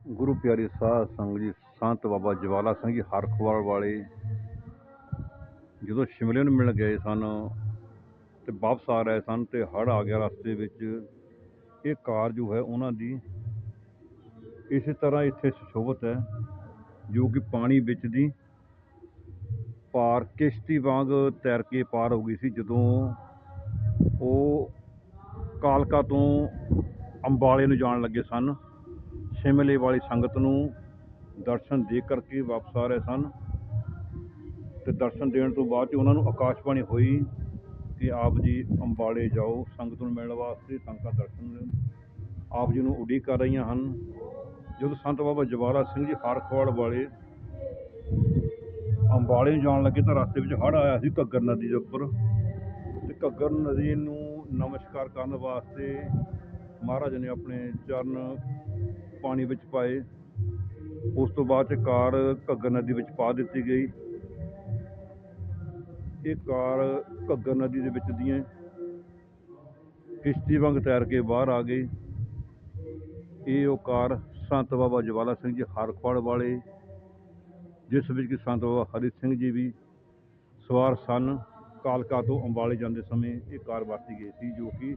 ਗੁਰੂ ਪਿਆਰੀ ਸਾਧ ਸੰਗਤ ਜੀ, ਸੰਤ ਬਾਬਾ ਜਵਾਲਾ ਸਿੰਘ ਜੀ ਹਰਖਵਾਲ ਵਾਲੇ ਜਦੋਂ ਸ਼ਿਮਲੇ ਨੂੰ ਮਿਲਣ ਗਏ ਸਨ ਤੇ ਵਾਪਸ ਆ ਰਹੇ ਸਨ ਤੇ ਹੜ੍ਹ ਆ ਗਿਆ ਰਸਤੇ ਵਿੱਚ, ਇਹ ਕਾਰ ਜੋ ਹੈ ਉਹਨਾਂ ਦੀ ਇਸੇ ਤਰ੍ਹਾਂ ਇੱਥੇ ਸੁਸ਼ੋਭਿਤ ਹੈ ਜੋ ਕਿ ਪਾਣੀ ਵਿੱਚ ਦੀ ਪਾਰ ਕਿਸ਼ਤੀ ਵਾਂਗ ਤੈਰ ਕੇ ਪਾਰ ਹੋ ਗਈ ਸੀ ਜਦੋਂ ਉਹ ਕਾਲਕਾ ਤੋਂ ਅੰਬਾਲੇ ਨੂੰ ਜਾਣ ਲੱਗੇ ਸਨ। ਸ਼ਿਮਲੇ ਵਾਲੀ ਸੰਗਤ ਨੂੰ ਦਰਸ਼ਨ ਦੇ ਕਰਕੇ ਵਾਪਸ ਆ ਰਹੇ ਸਨ ਤੇ ਦਰਸ਼ਨ ਦੇਣ ਤੋਂ ਬਾਅਦ 'ਚ ਉਹਨਾਂ ਨੂੰ ਆਕਾਸ਼ਵਾਣੀ ਹੋਈ ਕਿ ਆਪ ਜੀ ਅੰਬਾਲੇ ਜਾਓ, ਸੰਗਤ ਨੂੰ ਮਿਲਣ ਵਾਸਤੇ ਸੰਗਤਾਂ ਦਰਸ਼ਨ ਆਪ ਜੀ ਨੂੰ ਉਡੀਕ ਕਰ ਰਹੀਆਂ ਹਨ। ਜਦੋਂ ਸੰਤ ਬਾਬਾ ਜਵਾਰਾ ਸਿੰਘ ਜੀ ਹਰਖਵਾਲ ਵਾਲੇ ਅੰਬਾਲੇ ਨੂੰ ਜਾਣ ਲੱਗੇ ਤਾਂ ਰਸਤੇ ਵਿੱਚ ਹੜ੍ਹ ਆਇਆ ਸੀ ਘੱਗਰ ਨਦੀ ਦੇ ਉੱਪਰ ਤੇ ਘੱਗਰ ਨਦੀ ਨੂੰ ਨਮਸਕਾਰ ਕਰਨ ਵਾਸਤੇ ਮਹਾਰਾਜ ਨੇ ਆਪਣੇ ਚਰਨ ਪਾਣੀ ਵਿੱਚ ਪਾਏ। ਉਸ ਤੋਂ ਬਾਅਦ 'ਚ ਕਾਰ ਘੱਗਰ ਨਦੀ ਵਿੱਚ ਪਾ ਦਿੱਤੀ ਗਈ। ਇਹ ਕਾਰ ਘੱਗਰ ਨਦੀ ਦੇ ਵਿੱਚ ਦੀਆਂ ਕਿਸ਼ਤੀ ਵਾਂਗ ਤੈਰ ਕੇ ਬਾਹਰ ਆ ਗਈ। ਇਹ ਉਹ ਕਾਰ ਸੰਤ ਬਾਬਾ ਜਵਾਲਾ ਸਿੰਘ ਜੀ ਹਰਖਵਾਲ ਵਾਲੇ, ਜਿਸ ਵਿੱਚ ਕਿ ਸੰਤ ਬਾਬਾ ਹਰੀ ਸਿੰਘ ਜੀ ਵੀ ਸਵਾਰ ਸਨ, ਕਾਲਕਾ ਤੋਂ ਅੰਬਾਲੇ ਜਾਂਦੇ ਸਮੇਂ ਇਹ ਕਾਰ ਵਰਤੀ ਗਈ ਸੀ, ਜੋ ਕਿ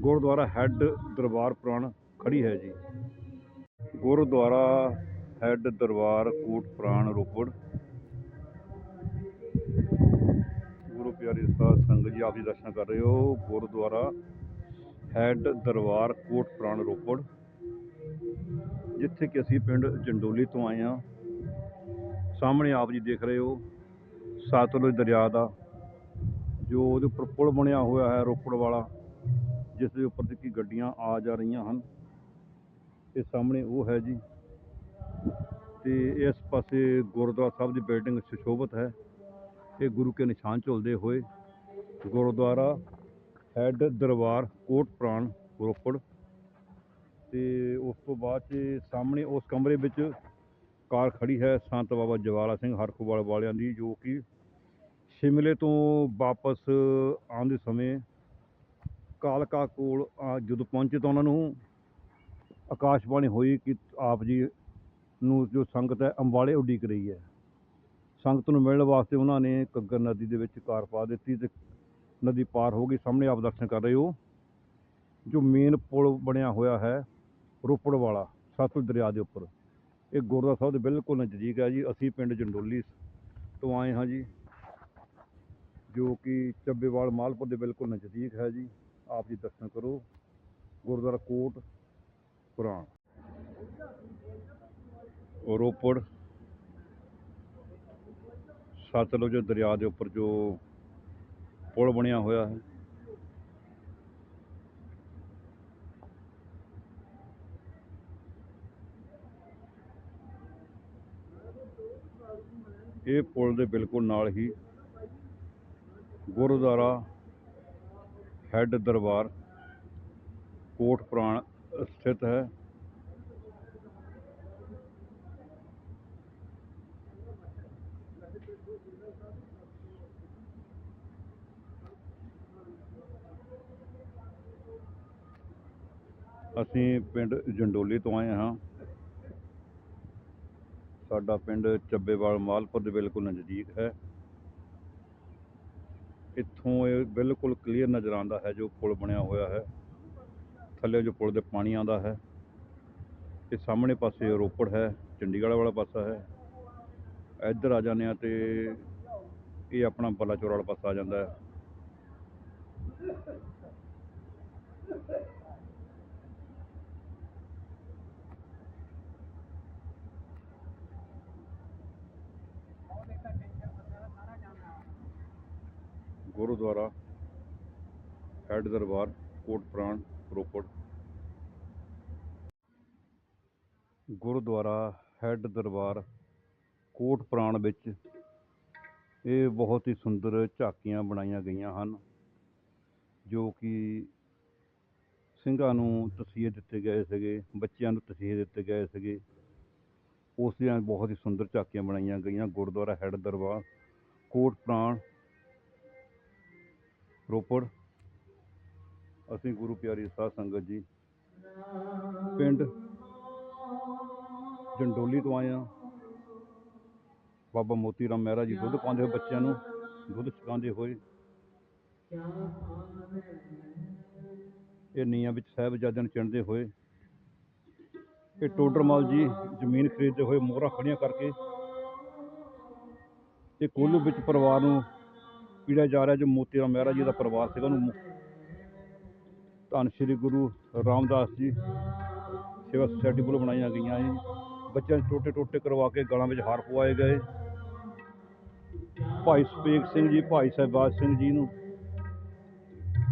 ਗੁਰਦੁਆਰਾ ਹੈੱਡ ਦਰਬਾਰ ਪੁਰਾਣ ਖੜੀ ਹੈ ਜੀ। ਗੁਰਦੁਆਰਾ ਹੈੱਡ ਦਰਬਾਰ ਕੋਟ ਪੁਰਾਣ ਰੋਪੜ। ਗੁਰੂ ਪਿਆਰੇ ਸਾਧ ਸੰਗਤ ਜੀ, ਆਪ ਜੀ ਦਰਸ਼ਨ ਕਰ ਰਹੇ ਹੋ। ਗੁਰਦੁਆਰਾ ਹੈੱਡ ਦਰਬਾਰ ਕੋਟ ਪੁਰਾਣ ਰੋਪੜ, ਜਿੱਥੇ ਕਿ ਅਸੀਂ ਪਿੰਡ ਜੰਡੋਲੀ ਤੋਂ ਆਏ ਹਾਂ। ਸਾਹਮਣੇ ਆਪ ਜੀ ਦੇਖ ਰਹੇ ਹੋ, ਸਤਲੁਜ ਦਰਿਆ ਦਾ, ਜੋ ਉਹਦੇ ਉੱਪਰ ਪੁਲ ਬਣਿਆ ਹੋਇਆ ਹੈ ਰੋਪੜ ਵਾਲਾ, ਜਿਸ ਦੇ ਉੱਪਰ ਦੀ ਕੀ ਗੱਡੀਆਂ ਆ ਜਾ ਰਹੀਆਂ ਹਨ। ਇਹ ਸਾਹਮਣੇ ਉਹ ਹੈ ਜੀ। ਤੇ ਇਸ ਪਾਸੇ ਗੁਰਦੁਆਰਾ ਸਾਹਿਬ ਦੀ ਬਿਲਡਿੰਗ ਸੁਸ਼ੋਭਿਤ ਹੈ। ਇਹ ਗੁਰੂ ਕੇ ਨਿਸ਼ਾਨ ਝੁਲਦੇ ਹੋਏ ਗੁਰਦੁਆਰਾ ਹੈਡ ਦਰਬਾਰ ਕੋਟ ਪ੍ਰਾਣ ਰੋਪੜ। ਤੇ ਉਸ ਤੋਂ ਬਾਅਦ 'ਚ ਸਾਹਮਣੇ ਉਸ ਕਮਰੇ ਵਿੱਚ ਕਾਰ ਖੜੀ ਹੈ ਸੰਤ ਬਾਬਾ ਜਵਾਲਾ ਸਿੰਘ ਹਰਖਵਾਲ ਵਾਲਿਆਂ ਦੀ, ਜੋ ਕਿ ਸ਼ਿਮਲੇ ਤੋਂ ਵਾਪਸ ਆਉਂਦੇ ਸਮੇਂ ਕਾਲਕਾ ਕੋਲ ਆ ਜਦੋਂ ਪਹੁੰਚੇ ਤਾਂ ਉਹਨਾਂ ਨੂੰ ਆਕਾਸ਼ਵਾਣੀ ਹੋਈ ਕਿ ਆਪ ਜੀ ਨੂੰ ਜੋ ਸੰਗਤ ਹੈ, ਅੰਬਾਲੇ ਉਡੀਕ ਰਹੀ ਹੈ। ਸੰਗਤ ਨੂੰ ਮਿਲਣ ਵਾਸਤੇ ਉਹਨਾਂ ਨੇ ਘੱਗਰ ਨਦੀ ਦੇ ਵਿੱਚ ਕਾਰ ਪਾ ਦਿੱਤੀ ਤੇ ਨਦੀ ਪਾਰ ਹੋ ਗਈ। ਸਾਹਮਣੇ ਆਪ ਦਰਸ਼ਨ ਕਰ ਰਹੇ ਹੋ। ਜੋ ਮੇਨ ਪੁਲ ਬਣਿਆ ਹੋਇਆ ਹੈ, ਰੋਪੜ ਵਾਲਾ ਸਤਲੁਜ ਦਰਿਆ ਦੇ ਉੱਪਰ। ਇਹ ਗੁਰਦੁਆਰਾ ਸਾਹਿਬ ਦੇ ਬਿਲਕੁਲ ਨਜ਼ਦੀਕ ਹੈ ਜੀ। ਅਸੀਂ ਪਿੰਡ ਜੰਡੋਲੀ ਤੋਂ ਆਏ ਹਾਂ ਜੀ, ਜੋ ਕਿ ਚੱਬੇਵਾਲ ਮਾਲਪੁਰ ਦੇ ਬਿਲਕੁਲ ਨਜ਼ਦੀਕ ਹੈ ਜੀ। ਆਪ ਜੀ ਦਰਸ਼ਨ ਕਰੋ। ਗੁਰਦੁਆਰਾ ਕੋਟ ਪੁਰਾਣ। ਰੋਪੜ ਸਤਲੁਜ ਦਰਿਆ ਦੇ ਉੱਪਰ ਜੋ ਪੁਲ ਬਣਿਆ ਹੋਇਆ ਹੈ। ਇਹ ਪੁਲ ਦੇ ਬਿਲਕੁਲ ਨਾਲ ਹੀ ਗੁਰਦੁਆਰਾ ਹੈੱਡ ਦਰਬਾਰ ਕੋਟ ਪੁਰਾਣ ਸਥਿਤ ਹੈ। ਅਸੀਂ ਪਿੰਡ ਜੰਡੋਲੀ ਤੋਂ ਆਏ ਹਾਂ। ਸਾਡਾ ਪਿੰਡ ਚੱਬੇਵਾਲ ਮਾਲਪੁਰ ਦੇ ਬਿਲਕੁਲ ਨਜ਼ਦੀਕ ਹੈ। ਇੱਥੋਂ ਇਹ ਬਿਲਕੁਲ ਕਲੀਅਰ ਨਜ਼ਰ ਆਉਂਦਾ ਹੈ ਜੋ ਪੁਲ ਬਣਿਆ ਹੋਇਆ ਹੈ। ਥੱਲੇ ਜੋ ਪੁਲ ਦੇ ਪਾਣੀ ਆਉਂਦਾ ਹੈ ਤੇ ਸਾਹਮਣੇ ਪਾਸੇ ਰੋਪੜ ਹੈ, ਚੰਡੀਗੜ੍ਹ ਵਾਲਾ ਪਾਸਾ ਹੈ। ਇੱਧਰ ਆ ਜਾਂਦੇ ਆ ਤੇ ਇਹ ਆਪਣਾ ਬਲਾਚੌਰ ਵਾਲਾ ਪਾਸਾ ਆ ਜਾਂਦਾ ਹੈ। ਗੁਰਦੁਆਰਾ, ਹੈਡ ਦਰਬਾਰ, ਕੋਟ ਪ੍ਰਾਣ। ਰੋਪੜ। ਗੁਰਦੁਆਰਾ ਹੈੱਡ ਦਰਬਾਰ ਕੋਟ ਪ੍ਰਾਣ ਵਿੱਚ ਇਹ ਬਹੁਤ ਹੀ ਸੁੰਦਰ ਝਾਕੀਆਂ ਬਣਾਈਆਂ ਗਈਆਂ ਹਨ, ਜੋ ਕਿ ਸਿੰਘਾਂ ਨੂੰ ਤਸੀਹੇ ਦਿੱਤੇ ਗਏ ਸੀਗੇ, ਬੱਚਿਆਂ ਨੂੰ ਤਸੀਹੇ ਦਿੱਤੇ ਗਏ ਸੀਗੇ। ਉਸ ਦੀਆਂ ਬਹੁਤ ਹੀ ਸੁੰਦਰ ਝਾਕੀਆਂ ਬਣਾਈਆਂ ਗਈਆਂ, ਗੁਰਦੁਆਰਾ ਹੈੱਡ ਦਰਬਾਰ ਕੋਟ ਪ੍ਰਾਣ ਰੋਪੜ। ਅਸੀਂ ਗੁਰੂ ਪਿਆਰੀ ਸਾਧ ਸੰਗਤ ਜੀ, ਪਿੰਡ ਜੰਡੋਲੀ ਤੋਂ ਆਏ ਹਾਂ। ਬਾਬਾ ਮੋਤੀ ਰਾਮ ਮਹਿਰਾ ਜੀ ਦੁੱਧ ਪਾਉਂਦੇ ਹੋਏ ਬੱਚਿਆਂ ਨੂੰ, ਦੁੱਧ ਛਕਾਉਂਦੇ ਹੋਏ। ਇਹ ਨੀਹਾਂ ਵਿੱਚ ਸਾਹਿਬਜ਼ਾਦਿਆਂ ਨੂੰ ਚਿਣਦੇ ਹੋਏ, ਇਹ ਟੋਡਰਮਲ ਜੀ ਜ਼ਮੀਨ ਖਰੀਦਦੇ ਹੋਏ ਮੋਹਰਾਂ ਖੜੀਆਂ ਕਰਕੇ ਤੇ ਕੋਲੂ ਵਿੱਚ ਪਰਿਵਾਰ ਨੂੰ ਪੀੜਿਆ ਜਾ ਰਿਹਾ ਜੋ ਮੋਤੀ ਰਾਮ ਮਹਿਰਾ ਜੀ ਦਾ ਪਰਿਵਾਰ ਸੀਗਾ, ਉਹਨੂੰ ਧੰਨ ਸ਼੍ਰੀ ਗੁਰੂ ਰਾਮਦਾਸ ਜੀ। ਸੇਵਾ ਸੁਸਾਇਟੀ ਵੱਲੋਂ ਬਣਾਈਆਂ ਗਈਆਂ ਜੀ। ਬੱਚਿਆਂ ਨੂੰ ਟੋਟੇ ਟੋਟੇ ਕਰਵਾ ਕੇ ਗਲਾਂ ਵਿੱਚ ਹਾਰ ਪਵਾਏ ਗਏ। ਭਾਈ ਸੁਪੇਗ ਸਿੰਘ ਜੀ, ਭਾਈ ਸਹਿਬਾਜ਼ ਸਿੰਘ ਜੀ ਨੂੰ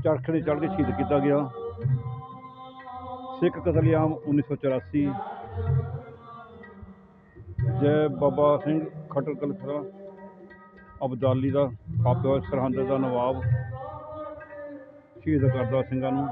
ਚਰਖੇ ਚੜ੍ਹ ਕੇ ਸ਼ਹੀਦ ਕੀਤਾ ਗਿਆ। ਸਿੱਖ ਕਤਲੇਆਮ 1984 ਜੈ ਬਾਬਾ ਸਿੰਘ ਖਟਰ ਕਲਸਰਾ ਅਬਦਾਲੀ ਦਾ ਥਾਪਿਆ ਸਰਹੰਦ ਦਾ ਨਵਾਬ, ਸ਼ਹੀਦ ਕਰਦਾ ਸਿੰਘਾਂ ਨੂੰ।